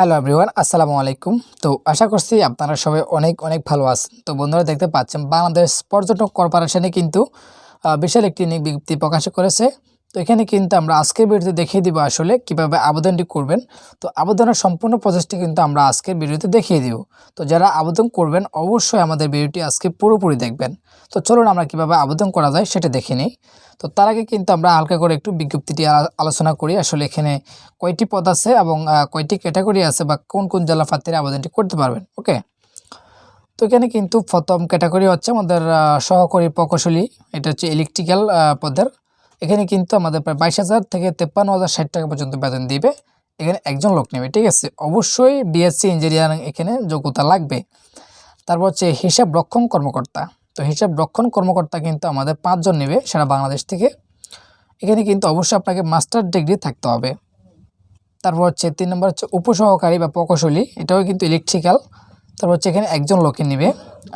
Hello everyone আসসালামু আলাইকুম তো আশা করছি আপনারা সবাই অনেক অনেক ভালো আছেন। তো বন্ধুরা, দেখতে পাচ্ছেন, বাংলাদেশ পর্যটক কর্পোরেশনে কিন্তু বিশাল একটি বিজ্ঞপ্তি প্রকাশ করেছে। তো এখানে কিন্তু আমরা আজকের ভিডিওতে দেখিয়ে দিব আসলে কীভাবে আবেদনটি করবেন। তো আবেদনের সম্পূর্ণ প্রসেসটি কিন্তু আমরা আজকের ভিডিওতে দেখিয়ে দিব। তো যারা আবেদন করবেন, অবশ্যই আমাদের ভিডিওটি আজকে পুরোপুরি দেখবেন। তো চলুন আমরা কীভাবে আবেদন করা যায় সেটা দেখে নিই। তো তার আগে কিন্তু আমরা হালকা করে একটু বিজ্ঞপ্তিটি আলোচনা করি। আসলে এখানে কয়টি পদ আছে এবং কয়টি ক্যাটাগরি আছে বা কোন কোন জেলা প্রার্থীরা আবেদনটি করতে পারবেন, ওকে? তো এখানে কিন্তু প্রথম ক্যাটাগরি হচ্ছে আমাদের সহকারী প্রকৌশলী। এটা হচ্ছে ইলেকট্রিক্যাল পদের। এখানে কিন্তু আমাদের প্রায় বাইশ হাজার থেকে তেপ্পান্ন হাজার ষাট টাকা পর্যন্ত বেতন দিবে। এখানে একজন লোক নেবে, ঠিক আছে? অবশ্যই বিএসসি ইঞ্জিনিয়ারিং এখানে যোগ্যতা লাগবে। তারপর হচ্ছে হিসাব রক্ষণ কর্মকর্তা। তো হিসাব রক্ষণ কর্মকর্তা কিন্তু আমাদের পাঁচজন নেবে সারা বাংলাদেশ থেকে। এখানে কিন্তু অবশ্যই আপনাকে মাস্টার ডিগ্রি থাকতে হবে। তারপর হচ্ছে তিন নম্বর হচ্ছে উপসহকারী বা প্রকৌশলী, এটাও কিন্তু ইলেকট্রিক্যাল তারপর হচ্ছে এখানে একজন লোকে নেবে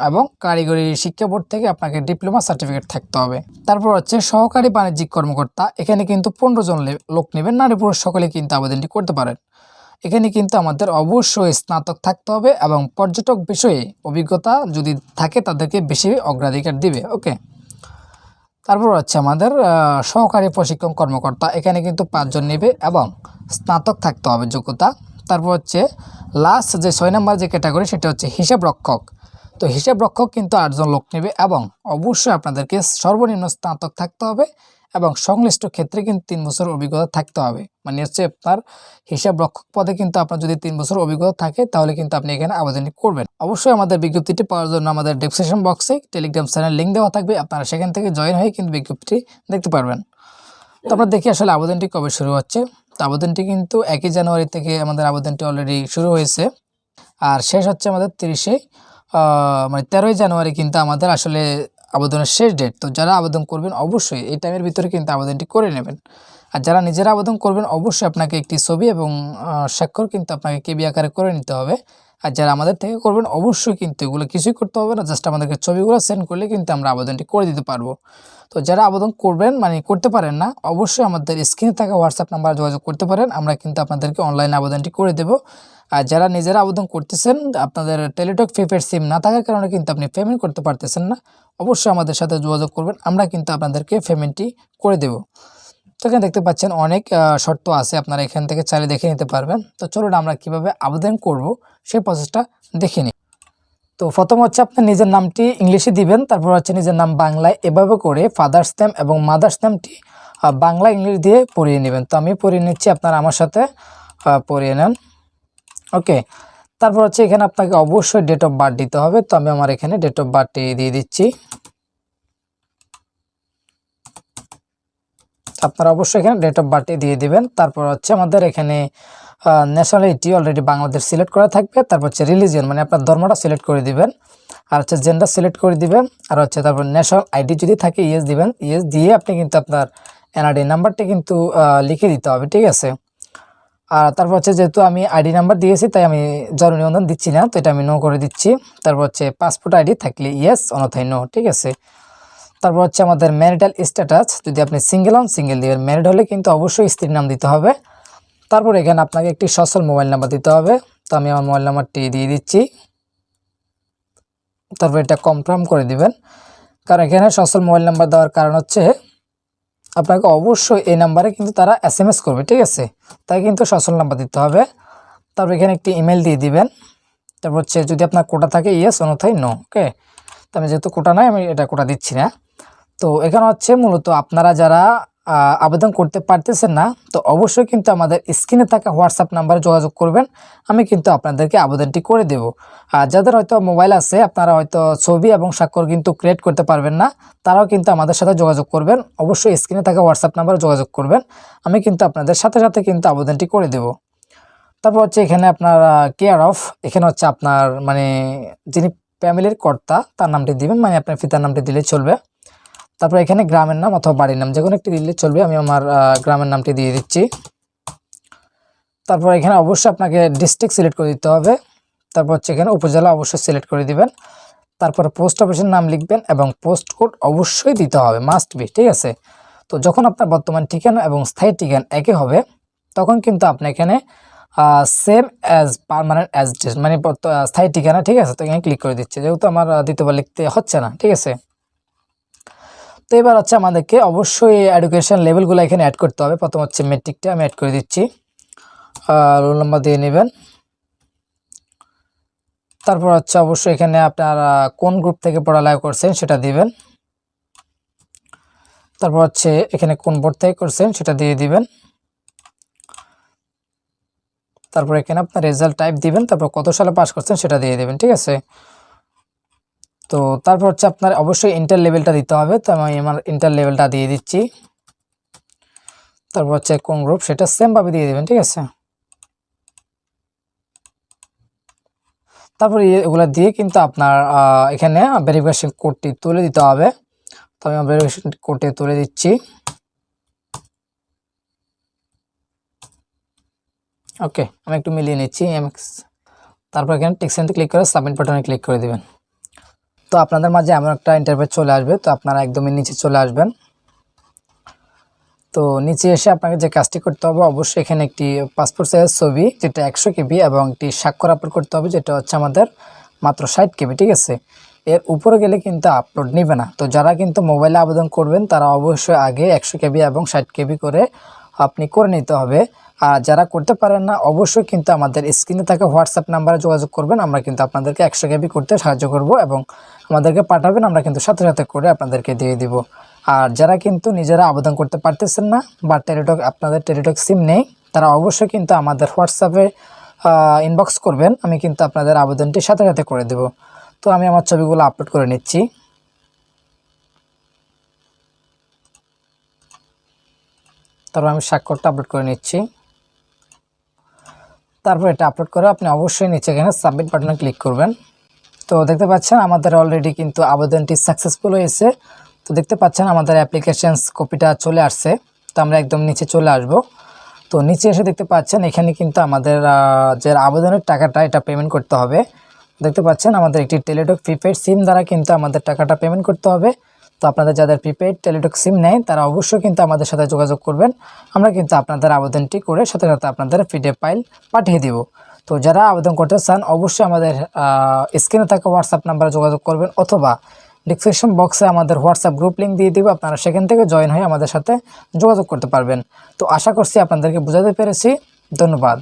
এবং কারিগরি শিক্ষা বোর্ড থেকে আপনাকে ডিপ্লোমা সার্টিফিকেট থাকতে হবে। তারপর হচ্ছে সহকারী বাণিজ্যিক কর্মকর্তা, এখানে কিন্তু পনেরো জন লোক নেবেন। নারী পুরুষ সকলে কিন্তু আবেদনটি করতে পারেন। এখানে কিন্তু আমাদের অবশ্যই স্নাতক থাকতে হবে এবং পর্যটক বিষয়ে অভিজ্ঞতা যদি থাকে তাদেরকে বেশি অগ্রাধিকার দিবে। ওকে? তারপর হচ্ছে আমাদের সহকারী প্রশিক্ষণ কর্মকর্তা, এখানে কিন্তু পাঁচজন নেবে এবং স্নাতক থাকতে হবে যোগ্যতা। তারপর হচ্ছে লাস্ট যে ছয় নম্বর যে ক্যাটাগরি, সেটা হচ্ছে হিসাব রক্ষক। তো হিসাব রক্ষক কিন্তু আটজন লোক নেবে এবং অবশ্যই আপনাদেরকে সর্বনিম্ন স্নাতক থাকতে হবে এবং সংশ্লিষ্ট ক্ষেত্রে কিন্তু তিন বছর অভিজ্ঞতা থাকতে হবে। মানে হচ্ছে আপনার হিসাব রক্ষক পদে কিন্তু আপনার যদি তিন বছর অভিজ্ঞতা থাকে, তাহলে কিন্তু আপনি এখানে আবেদনটি করবেন। অবশ্যই আমাদের বিজ্ঞপ্তিটি পাওয়ার জন্য আমাদের ডেসক্রিপশন বক্সে টেলিগ্রাম চ্যানেল লিঙ্ক দেওয়া থাকবে। আপনারা সেখান থেকে জয়েন হয়ে কিন্তু বিজ্ঞপ্তিটি দেখতে পারবেন। তো আমরা দেখি আসলে আবেদনটি কবে শুরু হচ্ছে। তো আবেদনটি কিন্তু একই জানুয়ারি থেকে আমাদের আবেদনটি অলরেডি শুরু হয়েছে। আর শেষ হচ্ছে আমাদের তিরিশে মানে তেরোই জানুয়ারি কিন্তু আমাদের আসলে আবেদনের শেষ ডেট তো যারা আবেদন করবেন অবশ্যই এই টাইমের ভিতরে কিন্তু আবেদনটি করে নেবেন। আর যারা নিজেরা আবেদন করবেন অবশ্যই আপনাকে একটি ছবি এবং স্বাক্ষর কিন্তু আপনাকে কেবি আকারে করে নিতে হবে। আর যারা আমাদের থেকে করবেন, অবশ্যই কিন্তু এগুলো কিছুই করতে হবে না। জাস্ট আমাদেরকে ছবিগুলো সেন্ড করলে কিন্তু আমরা আবেদনটি করে দিতে পারব। তো যারা আবেদন করবেন মানে করতে পারেন না, অবশ্যই আমাদের স্ক্রিনে থাকা হোয়াটসঅ্যাপ নাম্বার যোগাযোগ করতে পারেন। আমরা কিন্তু আপনাদেরকে অনলাইন আবেদনটি করে দেব। আর যারা নিজেরা আবেদন করতেছেন, আপনাদের টেলিটক প্রিপেড সিম না থাকার কারণে কিন্তু আপনি পেমেন্ট করতে পারতেছেন না। অবশ্যই আমাদের সাথে যোগাযোগ করবেন, আমরা কিন্তু আপনাদেরকে পেমেন্টটি করে দেব। তো এখানে দেখতে পাচ্ছেন অনেক শর্ত আছে, আপনারা এখান থেকে চাইলে দেখে নিতে পারবেন। তো চলুন আমরা কীভাবে আবেদন করব, সেই প্রসেসটা দেখে নিই। তো প্রথম হচ্ছে আপনি নিজের নামটি ইংলিশে দিবেন, তারপর হচ্ছে নিজের নাম বাংলায় এভাবে করে ফাদার্স নেম এবং মাদার্স নেমটি বাংলা ইংলিশ দিয়ে পড়িয়ে নেবেন। তো আমি পড়িয়ে নিচ্ছি, আপনারা আমার সাথে পড়িয়ে নেন। ওকে তারপর হচ্ছে এখানে আপনাকে অবশ্যই ডেট অফ বার্থ দিতে হবে। তো আমি আমার এখানে ডেট অফ বার্থটি দিয়ে দিচ্ছি। আপনারা অবশ্যই এখানে ডেট অফ বার্থটি দিয়ে দিবেন। তারপর হচ্ছে আমাদের এখানে ন্যাশনালিটি অলরেডি বাংলাদেশ সিলেক্ট করা থাকবে। তারপর হচ্ছে রিলিজিয়ন মানে আপনার ধর্মটা সিলেক্ট করে দিবেন। আর হচ্ছে জেন্ডার সিলেক্ট করে দিবেন। আর হচ্ছে তারপর ন্যাশনাল আইডি যদি থাকে ইয়েস দিবেন। ইয়েস দিয়ে আপনি কিন্তু আপনার এনআরডি নাম্বারটি কিন্তু লিখে দিতে হবে, ঠিক আছে? আর তারপর হচ্ছে যেহেতু আমি আইডি নাম্বার দিয়েছি, তাই আমি জরুরি নিবন্ধন দিচ্ছি না, তো এটা আমি নো করে দিচ্ছি। তারপর হচ্ছে পাসপোর্ট আইডি থাকলে ইয়েস অনথায় নো ঠিক আছে? তারপর হচ্ছে আমাদের ম্যারিটাল স্ট্যাটাস যদি আপনি সিঙ্গেল হন সিঙ্গেল দিবেন ম্যারিড হলে কিন্তু অবশ্যই স্ত্রীর নাম দিতে হবে। তারপর এখানে আপনাকে একটি সচল মোবাইল নাম্বার দিতে হবে। তো আমি আমার মোবাইল নাম্বারটি দিয়ে দিচ্ছি। তারপর এটা কনফার্ম করে দিবেন। কারণ এখানে সচল মোবাইল নাম্বার দেওয়ার কারণ হচ্ছে, আপনাকে অবশ্যই এই নাম্বারে কিন্তু তারা এস এম এস করবে, ঠিক আছে? তাই কিন্তু সচল নাম্বার দিতে হবে। তারপর এখানে একটি ইমেল দিয়ে দিবেন। তারপর হচ্ছে যদি আপনার কোটা থাকে ইয়েস অন্যথায় নো ওকে তো আমি যেহেতু কোটা নাই, আমি এটা কোটা দিচ্ছি না। তো এখানে হচ্ছে মূলত আপনারা যারা আবেদন করতে পারতেছেন না, তো অবশ্যই কিন্তু আমাদের স্ক্রিনে থাকা হোয়াটসঅ্যাপ নাম্বারে যোগাযোগ করবেন, আমি কিন্তু আপনাদেরকে আবেদনটি করে দেব। আর যাদের হয়তো মোবাইল আছে, আপনারা হয়তো ছবি এবং স্বাক্ষর কিন্তু ক্রিয়েট করতে পারবেন না, তারাও কিন্তু আমাদের সাথে যোগাযোগ করবেন, অবশ্যই স্ক্রিনে থাকা হোয়াটসঅ্যাপ নাম্বারে যোগাযোগ করবেন, আমি কিন্তু আপনাদের সাথে সাথে কিন্তু আবেদনটি করে দেব। তারপর হচ্ছে এখানে আপনার কেয়ার অফ এখানে হচ্ছে আপনার মানে যিনি ফ্যামিলির কর্তা, তার নামটি দিবেন মানে আপনার পিতার নামটি দিলে চলবে। তারপর এখানে গ্রামের নাম অথবা বাড়ির নাম যে কোনো একটি দিলে চলবে, আমি আমার গ্রামের নামটি দিয়ে দিচ্ছি। তারপর এখানে অবশ্যই আপনাকে ডিস্ট্রিক্ট সিলেক্ট করে দিতে হবে। তারপর হচ্ছে এখানে উপজেলা অবশ্যই সিলেক্ট করে দিবেন। তারপর পোস্ট অফিসের নাম লিখবেন এবং পোস্ট কোড অবশ্যই দিতে হবে মাস্ট বি ঠিক আছে? তো যখন আপনার বর্তমান ঠিকানা এবং স্থায়ী ঠিকানা একই হবে, তখন কিন্তু আপনি এখানে সেম অ্যাজ পারমানেন্ট অ্যাড্রেস মানে স্থায়ী ঠিকানা, ঠিক আছে? তো এখানে ক্লিক করে দিচ্ছে। যেহেতু আমার দ্বিতীয়বার লিখতে হচ্ছে না, ঠিক আছে? তো এবার হচ্ছে আমাদেরকে অবশ্যই এডুকেশন লেভেলগুলো এখানে অ্যাড করতে হবে। প্রথম হচ্ছে মেট্রিকটা আমি অ্যাড করে দিচ্ছি। রোল নাম্বার দিয়ে নেবেন। তারপর হচ্ছে অবশ্যই এখানে আপনার কোন গ্রুপ থেকে পড়ালেখা করছেন সেটা দিবেন। তারপর হচ্ছে এখানে কোন বোর্ড থেকে করছেন সেটা দিয়ে দিবেন। তারপর এখানে আপনার রেজাল্ট টাইপ দিবেন, তারপর কত সালে পাস করছেন সেটা দিয়ে দিবেন, ঠিক আছে? তো তারপর হচ্ছে আপনার অবশ্যই ইন্টার লেভেলটা দিতে হবে। তো আমি আমার ইন্টার লেভেলটা দিয়ে দিচ্ছি। তারপর হচ্ছে কোন গ্রুপ সেটা সেমভাবে দিয়ে দেবেন, ঠিক আছে? তারপর এগুলো দিয়ে কিন্তু আপনার এখানে ভেরিফিকেশন কোডটি তুলে দিতে হবে। তো আমি ভেরিফিকেশন কোডটি তুলে দিচ্ছি। ওকে আমি একটু মিলিয়ে নিচ্ছি এমএক্স তারপর এখানে টেক্সেন্টে ক্লিক করে সাবমিট বাটনে ক্লিক করে দিবেন। তো আপনাদের মাঝে এমন একটা ইন্টারভিউ চলে আসবে, তো আপনারা একদমই নিচে চলে আসবেন। তো নিচে এসে আপনাকে যে কাজটি করতে হবে, অবশ্যই এখানে একটি পাসপোর্ট সাইজের ছবি, যেটা একশো কেবি এবং একটি স্বাক্ষর আপলোড করতে হবে, যেটা হচ্ছে আমাদের মাত্র ষাট কেবি, ঠিক আছে? এর উপরে গেলে কিন্তু আপলোড নেবে না। তো যারা কিন্তু মোবাইলে আবেদন করবেন, তারা অবশ্যই আগে একশো কেবি এবং ষাট কেবি করে আপনি করে নিতে হবে। আর যারা করতে পারেন না, অবশ্যই কিন্তু আমাদের স্ক্রিনে থাকা হোয়াটসঅ্যাপ নাম্বারে যোগাযোগ করবেন। আমরা কিন্তু আপনাদেরকে একশো কেবি করতে সাহায্য করব এবং আমাদেরকে পাঠাবেন। আমরা কিন্তু সাথে সাথে করে আপনাদেরকে দিয়ে দিব। আর যারা কিন্তু নিজেরা আবেদন করতে পারতেছেন না বা টেলিটক আপনাদের টেলিটক সিম নেই, তারা অবশ্যই কিন্তু আমাদের হোয়াটসঅ্যাপে ইনবক্স করবেন। আমি কিন্তু আপনাদের আবেদনটি সাথে সাথে করে দেব। তো আমি আমার ছবিগুলো আপলোড করে নিচ্ছি। তারপর আমি স্বাক্ষরটা আপলোড করে নিচ্ছি। তারপর এটা আপলোড করে আপনি অবশ্যই নিচে এখানে সাবমিট বাটনে ক্লিক করবেন। তো দেখতে পাচ্ছেন আমাদের অলরেডি কিন্তু আবেদনটি সাকসেসফুল হয়েছে। তো দেখতে পাচ্ছেন আমাদের অ্যাপ্লিকেশানস কপিটা চলে আসছে। তো আমরা একদম নিচে চলে আসব। তো নিচে এসে দেখতে পাচ্ছেন এখানে কিন্তু আমাদের যে আবেদনের টাকাটা এটা পেমেন্ট করতে হবে। দেখতে পাচ্ছেন আমাদের একটি টেলিটক প্রিপেড সিম দ্বারা কিন্তু আমাদের টাকাটা পেমেন্ট করতে হবে। তো আপনাদের যাদের প্রিপেড টেলিটক সিম নেয় তারা অবশ্যই কিন্তু আমাদের সাথে যোগাযোগ করবেন। আমরা কিন্তু আপনাদের আবেদনটি করে সাথে সাথে আপনাদের পিডিএফ ফাইল পাঠিয়ে দিব। তো যারা আবেদন করতে চান, অবশ্যই আমাদের স্ক্রিনে থাকা হোয়াটসঅ্যাপ নাম্বারে যোগাযোগ করবেন অথবা ডিসক্রিপশন বক্সে আমাদের হোয়াটসঅ্যাপ গ্রুপ লিঙ্ক দিয়ে দিব। আপনারা সেখান থেকে জয়েন হয়ে আমাদের সাথে যোগাযোগ করতে পারবেন। তো আশা করছি আপনাদেরকে বোঝাতে পেরেছি। ধন্যবাদ।